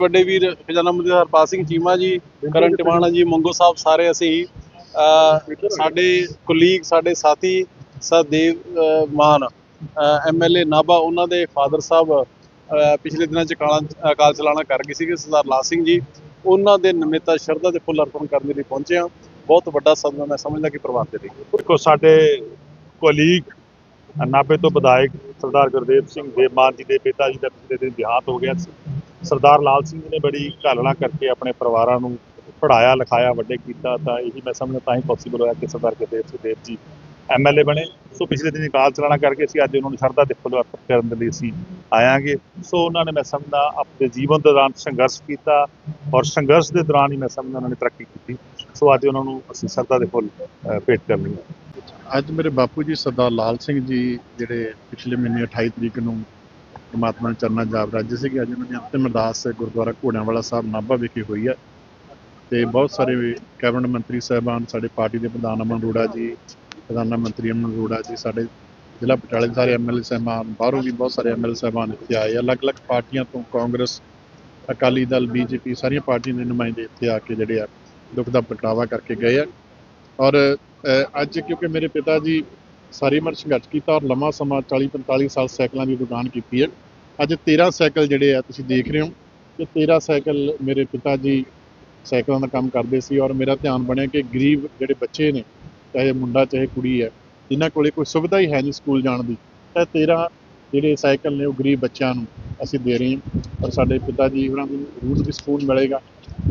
ਵੱਡੇ ਵੀਰ ਖਜ਼ਾਨਾ ਮੰਤਰੀ ਹਰਪਾਲ ਸਿੰਘ ਚੀਮਾ ਜੀ, ਕਰਨ ਟਿਵਾਣਾ ਜੀ, ਮੰਗੋ ਸਾਹਿਬ ਸਾਰੇ ਅਸੀਂ ਸਾਡੇ ਕੁਲੀਗ ਸਾਡੇ ਸਾਥੀ ਸਦੇਵ ਮਾਨ ਐਮਐਲਏ ਨਾਭਾ, ਉਹਨਾਂ ਦੇ ਫਾਦਰ ਸਾਹਿਬ ਪਿਛਲੇ ਦਿਨਾਂ ਚ ਕਾਲਾ ਅਕਾਲ ਚਲਾਣਾ ਕਰ ਗਏ ਸੀਗੇ, ਸਰਦਾਰ ਲਾਲ ਸਿੰਘ ਜੀ। ਉਹਨਾਂ ਦੇ ਨਮਿਤਾ ਸ਼ਰਧਾ ਦੇ ਫੁੱਲ ਅਰਪਣ ਕਰਨ ਦੇ ਲਈ ਪਹੁੰਚੇ ਹਾਂ। ਬਹੁਤ ਵੱਡਾ ਸਦਮਾ ਮੈਂ ਸਮਝਦਾ ਕਿ ਪਰਿਵਾਰ ਦੇ ਲਈ। ਦੇਖੋ, ਸਾਡੇ ਕੋਲੀਗ ਨਾਭੇ ਤੋਂ ਵਿਧਾਇਕ ਸਰਦਾਰ ਗੁਰਦੇਵ ਸਿੰਘ ਦੇਵਮਾਨ ਜੀ ਦੇ ਪਿਤਾ ਜੀ ਦਾ ਪਿਛਲੇ ਦਿਨ ਦੇਹਾਂਤ ਹੋ ਗਿਆ ਸੀ। ਸਰਦਾਰ ਲਾਲ ਸਿੰਘ ਨੇ ਬੜੀ ਘਾਲਣਾ ਕਰਕੇ ਆਪਣੇ ਪਰਿਵਾਰਾਂ ਨੂੰ ਪੜਾਇਆ ਲਿਖਾਇਆ, ਵੱਡੇ ਕੀਤਾ, ਤਾਂ ਇਹੀ ਮੈਂ ਸਮਝਦਾ ਤਾਂ ਹੀ ਪੋਸੀਬਲ ਹੋਇਆ ਕਿ ਸਰਦਾਰ ਗੁਰਦੇਵ ਸਿੰਘ ਦੇਵ ਜੀ ਐਮਐਲਏ ਬਣੇ। ਸੋ ਪਿਛਲੇ ਦਿਨ ਕਾਲ ਚਲਾਣਾ ਕਰਕੇ ਅਸੀਂ ਅੱਜ ਉਹਨਾਂ ਨੂੰ ਸ਼ਰਧਾ ਦੇ ਫੁੱਲ ਅਰਪਣ ਕਰਨ ਦੇ ਲਈ ਅਸੀਂ ਆਇਆਂਗੇ। ਸੋ ਉਹਨਾਂ ਨੇ ਮੈਂ ਸਮਝਦਾ ਆਪਣੇ ਜੀਵਨ ਦੌਰਾਨ ਸੰਘਰਸ਼ ਕੀਤਾ ਔਰ ਸੰਘਰਸ਼ ਦੇ ਦੌਰਾਨ ਹੀ ਮੈਂ ਸਮਝਦਾ ਉਹਨਾਂ ਨੇ ਤਰੱਕੀ ਕੀਤੀ। ਸੋ ਅੱਜ ਉਹਨਾਂ ਨੂੰ ਅਸੀਂ ਸ਼ਰਧਾ ਦੇ ਫੁੱਲ ਭੇਟ ਕਰਨੀ ਹੈ। ਅੱਜ ਮੇਰੇ ਬਾਪੂ ਜੀ ਸਰਦਾਰ ਲਾਲ ਸਿੰਘ ਜੀ ਜਿਹੜੇ ਪਿਛਲੇ ਮਹੀਨੇ 28 ਤਰੀਕ ਨੂੰ ਪਰਮਾਤਮਾ ਦੇ ਚਰਨਾਂ 'ਚ ਰਾਜੇ ਸੀਗੇ। ਅੱਜ ਉਹਨਾਂ ਦੀ ਅੰਤਿਮ ਅਰਦਾਸ ਗੁਰਦੁਆਰਾ ਘੋੜਿਆਂਵਾਲਾ ਸਾਹਿਬ, ਨਾਭਾ ਵਿਖੇ ਹੋਈ ਹੈ। ਤੇ ਬਹੁਤ ਸਾਰੇ ਕੈਬਨਿਟ ਮੰਤਰੀ ਸਾਹਿਬਾਨ ਸਾਡੇ ਪਾਰਟੀ ਦੇ ਪ੍ਰਧਾਨ ਅਮਨ ਅਰੋੜਾ ਜੀ, ਪ੍ਰਧਾਨ ਮੰਤਰੀ ਅਮਨ ਅਰੋੜਾ ਜੀ, ਸਾਡੇ ਜ਼ਿਲ੍ਹਾ ਪਟਿਆਲੇ ਦੇ ਸਾਰੇ ਐਮਐਲਏ ਸਾਹਿਬਾਨ, ਬਾਹਰੋਂ ਵੀ ਬਹੁਤ ਸਾਰੇ ਐਮਐਲਏ ਸਾਹਿਬਾਨ ਇੱਥੇ ਆਏ ਅਲੱਗ-ਅਲੱਗ ਪਾਰਟੀਆਂ ਤੋਂ ਕਾਂਗਰਸ, ਅਕਾਲੀ ਦਲ, ਬੀਜੇਪੀ ਸਾਰੀਆਂ ਪਾਰਟੀਆਂ ਦੇ ਨੁਮਾਇੰਦੇ ਇੱਥੇ ਆ ਕੇ ਜਿਹੜੇ ਆ ਦੁੱਖ ਦਾ ਪ੍ਰਗਟਾਵਾ ਕਰਕੇ ਗਏ ਆ। ਔਰ ਅੱਜ ਕਿਉਂਕਿ ਮੇਰੇ ਪਿਤਾ ਜੀ ਸਾਰੀ ਉਮਰ ਸੰਘਰਸ਼ ਕੀਤਾ ਔਰ ਲੰਮਾ ਸਮਾਂ 40 45 ਸਾਲ ਸਾਈਕਲਾਂ ਦੀ ਦੁਕਾਨ ਕੀਤੀ ਹੈ। ਅੱਜ 13 ਸਾਈਕਲ ਜਿਹੜੇ ਆ, ਤੁਸੀਂ ਦੇਖ ਰਹੇ ਹੋ ਕਿ 13 ਸਾਈਕਲ ਮੇਰੇ ਪਿਤਾ ਜੀ ਸਾਈਕਲਾਂ ਦਾ ਕੰਮ ਕਰਦੇ ਸੀ ਔਰ ਮੇਰਾ ਧਿਆਨ ਬਣਿਆ ਕਿ ਗਰੀਬ ਜਿਹੜੇ ਬੱਚੇ ਨੇ, ਚਾਹੇ ਮੁੰਡਾ, ਚਾਹੇ ਕੁੜੀ ਹੈ, ਜਿਨ੍ਹਾਂ ਕੋਲੇ ਕੋਈ ਸੁਵਿਧਾ ਹੀ ਹੈ ਨਹੀਂ ਸਕੂਲ ਜਾਣ ਦੀ, ਤਾਂ 13 ਜਿਹੜੇ ਸਾਈਕਲ ਨੇ ਉਹ ਗਰੀਬ ਬੱਚਿਆਂ ਨੂੰ ਅਸੀਂ ਦੇ ਰਹੇ ਹਾਂ। ਔਰ ਸਾਡੇ ਪਿਤਾ ਜੀ ਹੋਰਾਂ ਨੂੰ ਰੂਟ ਵੀ ਸਕੂਲ ਮਿਲੇਗਾ,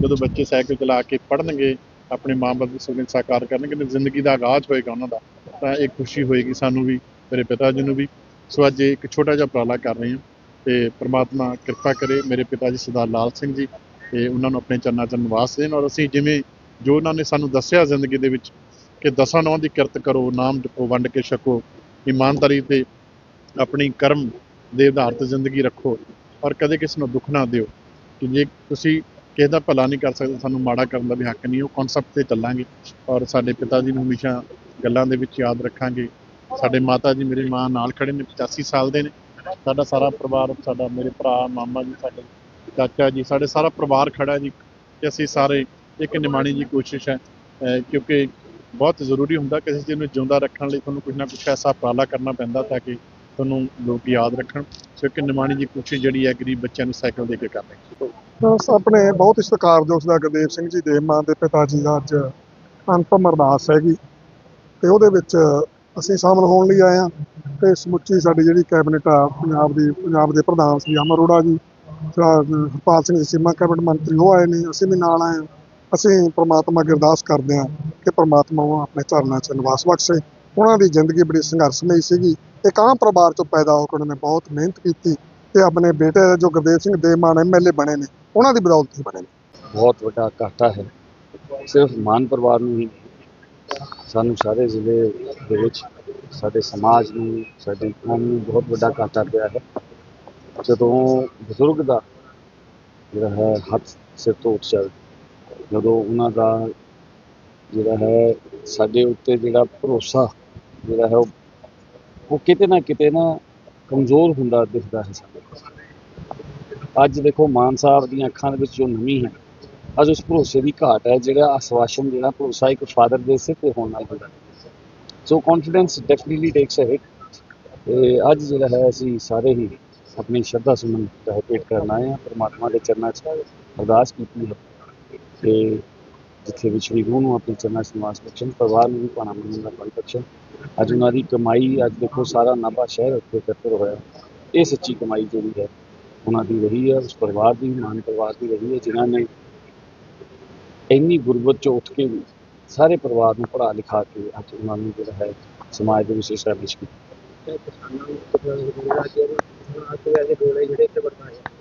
ਜਦੋਂ ਬੱਚੇ ਸਾਈਕਲ ਚਲਾ ਕੇ ਪੜ੍ਹਨਗੇ, ਆਪਣੇ ਮਾਂ-ਬਾਪ ਦੀ ਸੁਪਨੇ ਸਾਕਾਰ ਕਰਨਗੇ, ਤੇ ਜ਼ਿੰਦਗੀ ਦਾ ਆਗਾਜ਼ ਹੋਏਗਾ ਉਹਨਾਂ ਦਾ। ਤਾਂ ਇਹ ਖੁਸ਼ੀ ਹੋਏਗੀ ਸਾਨੂੰ ਵੀ, ਮੇਰੇ ਪਿਤਾ ਜੀ ਨੂੰ ਵੀ। ਸੋ ਅੱਜ ਇੱਕ ਛੋਟਾ ਜਿਹਾ ਉਪਰਾਲਾ ਕਰ ਰਹੇ ਹਾਂ ਤੇ ਪ੍ਰਮਾਤਮਾ ਕਿਰਪਾ ਕਰੇ ਮੇਰੇ ਪਿਤਾ ਜੀ ਸਰਦਾਰ ਲਾਲ ਸਿੰਘ ਜੀ ਤੇ ਉਹਨਾਂ ਨੂੰ ਆਪਣੇ ਚਰਨਾਂ 'ਚ ਨਿਵਾਸ ਦੇਣ ਔਰ ਅਸੀਂ ਜਿਵੇਂ ਜੋ ਉਹਨਾਂ ਨੇ ਸਾਨੂੰ ਦੱਸਿਆ ਜ਼ਿੰਦਗੀ ਦੇ ਵਿੱਚ ਕਿ ਦਸਾਂ ਨੌਂ ਦੀ ਕਿਰਤ ਕਰੋ, ਨਾਮ ਜਪੋ, ਵੰਡ ਕੇ ਛਕੋ, ਇਮਾਨਦਾਰੀ ਤੇ ਆਪਣੀ ਕਰਮ ਦੇ ਆਧਾਰ ਤੇ ਜ਼ਿੰਦਗੀ ਰੱਖੋ ਔਰ ਕਦੇ ਕਿਸੇ ਨੂੰ ਦੁੱਖ ਨਾ ਦਿਓ। ਕਿ ਜੇ ਤੁਸੀਂ ਕਿਸੇ ਦਾ ਭਲਾ ਨਹੀਂ ਕਰ ਸਕਦੇ, ਸਾਨੂੰ ਮਾੜਾ ਕਰਨ ਦਾ ਵੀ ਹੱਕ ਨਹੀਂ, ਉਹ ਕਨਸੈਪਟ ਤੇ ਚੱਲਾਂਗੇ ਔਰ ਸਾਡੇ ਪਿਤਾ ਜੀ ਨੂੰ ਹਮੇਸ਼ਾ ਗੱਲਾਂ ਦੇ ਵਿੱਚ ਯਾਦ ਰੱਖਾਂਗੇ। ਸਾਡੇ ਮਾਤਾ ਜੀ ਮੇਰੀ ਮਾਂ ਨਾਲ ਖੜੇ ਨੇ 85 ਸਾਲ ਦੇ ਨੇ। ਸਾਡਾ ਸਾਰਾ ਪਰਿਵਾਰ, ਸਾਡਾ ਮੇਰੇ ਭਰਾ, ਮਾਮਾ ਜੀ, ਸਾਡੇ ਚਾਚਾ ਜੀ, ਸਾਡੇ ਸਾਰਾ ਪਰਿਵਾਰ ਖੜਾ ਜੀ। ਕਿ ਅਸੀਂ ਸਾਰੇ ਇੱਕ ਨਿਮਾਣੀ ਜੀ ਕੋਸ਼ਿਸ਼ ਹੈ ਕਿਉਂਕਿ ਬਹੁਤ ਜ਼ਰੂਰੀ ਹੁੰਦਾ ਕਿਸੇ ਚੀਜ਼ ਨੂੰ ਜਿਉਂਦਾ ਰੱਖਣ ਲਈ ਤੁਹਾਨੂੰ ਕੁਝ ਨਾ ਕੁਝ ਐਸਾ ਉਪਰਾਲਾ ਕਰਨਾ ਪੈਂਦਾ ਤਾਂ ਕਿ ਤੁਹਾਨੂੰ ਲੋਕ ਯਾਦ ਰੱਖਣ। ਸੋ ਇੱਕ ਨਿਮਾਣੀ ਜੀ ਕੋਸ਼ਿਸ਼ ਜਿਹੜੀ ਹੈ, ਗਰੀਬ ਬੱਚਿਆਂ ਨੂੰ ਸਾਈਕਲ ਦੇ ਕੇ ਕਰ ਬਸ ਆਪਣੇ ਬਹੁਤ ਹੀ ਸਤਿਕਾਰਯੋਗ ਸਰਦਾਰ ਗੁਰਦੇਵ ਸਿੰਘ ਜੀ ਦੇਵ ਦੇਵਮਾਨ ਦੇ ਪਿਤਾ ਜੀ ਦਾ ਅੱਜ ਅੰਤਮ ਅਰਦਾਸ ਹੈਗੀ। ਤੇ ਉਹਦੇ ਵਿੱਚ ਅਸੀਂ ਸ਼ਾਮਲ ਹੋਣ ਲਈ ਆਏ ਹਾਂ ਤੇ ਸਮੁੱਚੀ ਸਾਡੀ ਜਿਹੜੀ ਕੈਬਨਿਟ ਆ ਪੰਜਾਬ ਦੀ ਪੰਜਾਬ ਦੇ ਪ੍ਰਧਾਨ ਸ੍ਰੀ ਅਮਰ ਅਰੋੜਾ ਜੀ ਹਰਪਾਲ ਸਿੰਘ ਸੀਮਾ ਕੈਬਨਿਟ ਮੰਤਰੀ ਉਹ ਆਏ ਨੇ ਅਸੀਂ ਵੀ ਨਾਲ ਆਏ ਅਸੀਂ ਪ੍ਰਮਾਤਮਾ ਅੱਗੇ ਅਰਦਾਸ ਕਰਦੇ ਹਾਂ ਕਿ ਪ੍ਰਮਾਤਮਾ ਉਹ ਆਪਣੇ ਚਰਨਾਂ 'ਚ ਨਿਵਾਸ ਬਖਸ਼ੇ। ਉਹਨਾਂ ਦੀ ਜ਼ਿੰਦਗੀ ਬੜੀ ਸੰਘਰਸ਼ਮਈ ਸੀਗੀ। ਇੱਕ ਆਮ ਪਰਿਵਾਰ 'ਚੋਂ ਪੈਦਾ ਹੋ ਕੇ ਉਹਨਾਂ ਨੇ ਬਹੁਤ ਮਿਹਨਤ ਕੀਤੀ ਤੇ ਆਪਣੇ ਬੇਟੇ ਜੋ ਗੁਰਦੇਵ ਸਿੰਘ ਦੇਵਮਾਨ ਐਮਐਲਏ ਬਣੇ ਨੇ ਉਹਨਾਂ ਦੀ ਬਦੌਲਤ ਹੀ ਬਣੇ ਨੇ। ਬਹੁਤ ਵੱਡਾ ਘਾਟਾ ਹੈ। ਸਿਰਫ ਮਾਨ ਪਰਿਵਾਰ ਨੂੰ ਹੀ ਨਹੀਂ, ਸਾਨੂੰ ਸਾਰੇ ਜ਼ਿਲ੍ਹੇ ਦੇ ਵਿੱਚ, ਸਾਡੇ ਸਮਾਜ ਨੂੰ, ਸਾਡੇ ਕੌਮ ਨੂੰ ਬਹੁਤ ਵੱਡਾ ਘਾਟਾ ਪਿਆ ਹੈ। ਜਦੋਂ ਬਜ਼ੁਰਗ ਦਾ ਜਿਹੜਾ ਹੈ ਹੱਥ ਸਿਰ ਤੋਂ ਉੱਠ ਜਾਵੇ, ਜਦੋਂ ਉਹਨਾਂ ਦਾ ਜਿਹੜਾ ਹੈ ਸਾਡੇ ਉੱਤੇ ਜਿਹੜਾ ਭਰੋਸਾ ਜਿਹੜਾ ਹੈ ਉਹ ਉਹ ਕਿਤੇ ਨਾ ਕਿਤੇ ਨਾ ਕਮਜ਼ੋਰ ਹੁੰਦਾ ਦਿਖਦਾ ਹੈ ਸਾਨੂੰ ਅੱਜ ਦੇਖੋ ਮਾਨ ਸਾਹਿਬ ਦੀਆਂ ਅੱਖਾਂ ਦੇ ਵਿੱਚ ਜੋ ਨਮੀ ਹੈ ਅੱਜ ਉਸ ਭਰੋਸੇ ਦੀ ਘਾਟ ਹੈ, ਜਿਹੜਾ ਆਸਵਾਸ਼ਨ, ਜਿਹੜਾ ਭਰੋਸਾ ਇੱਕ ਫਾਦਰ ਦੇ ਸਿਰ ਤੇ ਹੋਣ ਨਾਲ ਹੁੰਦਾ so confidence definitely takes a hit ਤੇ ਅੱਜ ਜਿਹੜਾ ਹੈ, ਅਸੀਂ ਸਾਰੇ ਹੀ ਆਪਣੀ ਸ਼ਰਧਾ ਸੁਮਨ ਚਾਹੇ ਭੇਟ ਕਰਨ ਆਏ ਹਾਂ, ਪਰਮਾਤਮਾ ਦੇ ਚਰਨਾਂ 'ਚ ਅਰਦਾਸ ਕੀਤੀ ਹੈ। ਤੇ ਜਿੱਥੇ ਵਿਛੜੀ ਗੁਰੂ ਨੂੰ ਆਪਣੇ ਚਰਨਾਂ 'ਚ ਨਿਵਾਸ ਬਖਸ਼ਣ, ਪਰਿਵਾਰ ਨੂੰ ਵੀ ਭਾਣਾ ਮੰਨਣ ਦਾ ਬਲ ਬਖਸ਼ਣ, ਅੱਜ ਉਹਨਾਂ ਦੀ ਕਮਾਈ, ਅੱਜ ਦੇਖੋ ਸਾਰਾ ਨਾਭਾ ਸ਼ਹਿਰ ਉੱਤੇ ਇਕੱਤਰ ਹੋਇਆ। ਇਹ ਸੱਚੀ ਕਮਾਈ ਜਿਹੜੀ ਹੈ, ਉਹਨਾਂ ਦੀ ਰਹੀ ਹੈ, ਉਸ ਪਰਿਵਾਰ ਦੀ ਮਾਨ ਪਰਿਵਾਰ ਦੀ ਰਹੀ ਹੈ, ਜਿਨ੍ਹਾਂ ਨੇ ਇੰਨੀ ਗੁਰਬਤ ਚੋਂ ਉੱਠ ਕੇ ਵੀ ਸਾਰੇ ਪਰਿਵਾਰ ਨੂੰ ਪੜ੍ਹਾ ਲਿਖਾ ਕੇ ਅੱਜ ਉਹਨਾਂ ਨੂੰ ਜਿਹੜਾ ਹੈ ਸਮਾਜ ਦੇ ਵਿੱਚ ਐਸਟੈਬਲਿਸ਼ ਕੀਤਾ।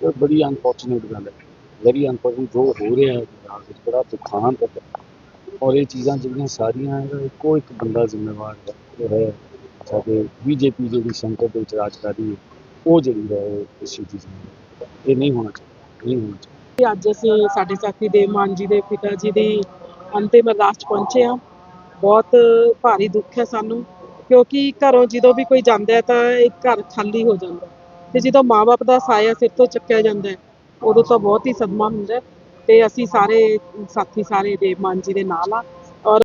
ਇਹ ਬੜੀ ਅਨਫੋਰਚੂਨੇਟ ਗੱਲ ਹੈ। ਵੈਰੀ ਅਨਫੋਰਚੂਨੇਟ ਜੋ ਹੋ ਰਿਹਾ ਹੈ ਪੰਜਾਬ ਵਿੱਚ ਬੜਾ ਦੁਖਾਂਤ ਹੈ। ਔਰ ਇਹ ਚੀਜ਼ਾਂ ਜਿਹੜੀਆਂ ਸਾਰੀਆਂ ਇੱਕੋ ਇੱਕ ਬੰਦਾ ਜ਼ਿੰਮੇਵਾਰ ਹੈ ਉਹ ਸਾਡੇ ਬੀਜੇਪੀ ਜਿਹੜੀ ਸੈਂਟਰ ਦੇ ਵਿੱਚ ਰਾਜ ਕਰ ਰਹੀ ਹੈ ਉਹ ਜਿਹੜੀ ਹੈ ਉਹ ਇਸ ਚੀਜ਼ ਦੀ। ਇਹ ਨਹੀਂ ਹੋਣਾ ਚਾਹੀਦਾ ਨਹੀਂ ਹੋਣਾ ਚਾਹੀਦਾ। ਅੱਜ ਅਸੀਂ ਸਾਡੇ ਸਾਥੀ ਦੇਵ ਮਾਨ ਜੀ ਦੇ ਪਿਤਾ ਜੀ ਦੀ ਅੰਤਿਮ ਅਰਦਾਸ ਪਹੁੰਚੇ ਹਾਂ। ਬਹੁਤ ਭਾਰੀ ਦੁੱਖ ਹੈ ਸਾਨੂੰ, ਕਿਉਂਕਿ ਘਰੋਂ ਜਦੋਂ ਵੀ ਕੋਈ ਜਾਂਦਾ ਹੈ ਤਾਂ ਇੱਕ ਘਰ ਖਾਲੀ ਹੋ ਜਾਂਦਾ ਤੇ ਜਦੋਂ ਮਾਪੇ ਦਾ ਸਾਇਆ ਸਿਰ ਤੋਂ ਚੱਕਿਆ ਜਾਂਦਾ ਹੈ, ਉਦੋਂ ਤਾਂ ਬਹੁਤ ਹੀ ਸਦਮਾ ਹੁੰਦਾ ਤੇ ਅਸੀਂ ਸਾਰੇ ਸਾਥੀ ਸਾਰੇ ਦੇਵ ਮਾਨ ਜੀ ਦੇ ਨਾਲ ਆ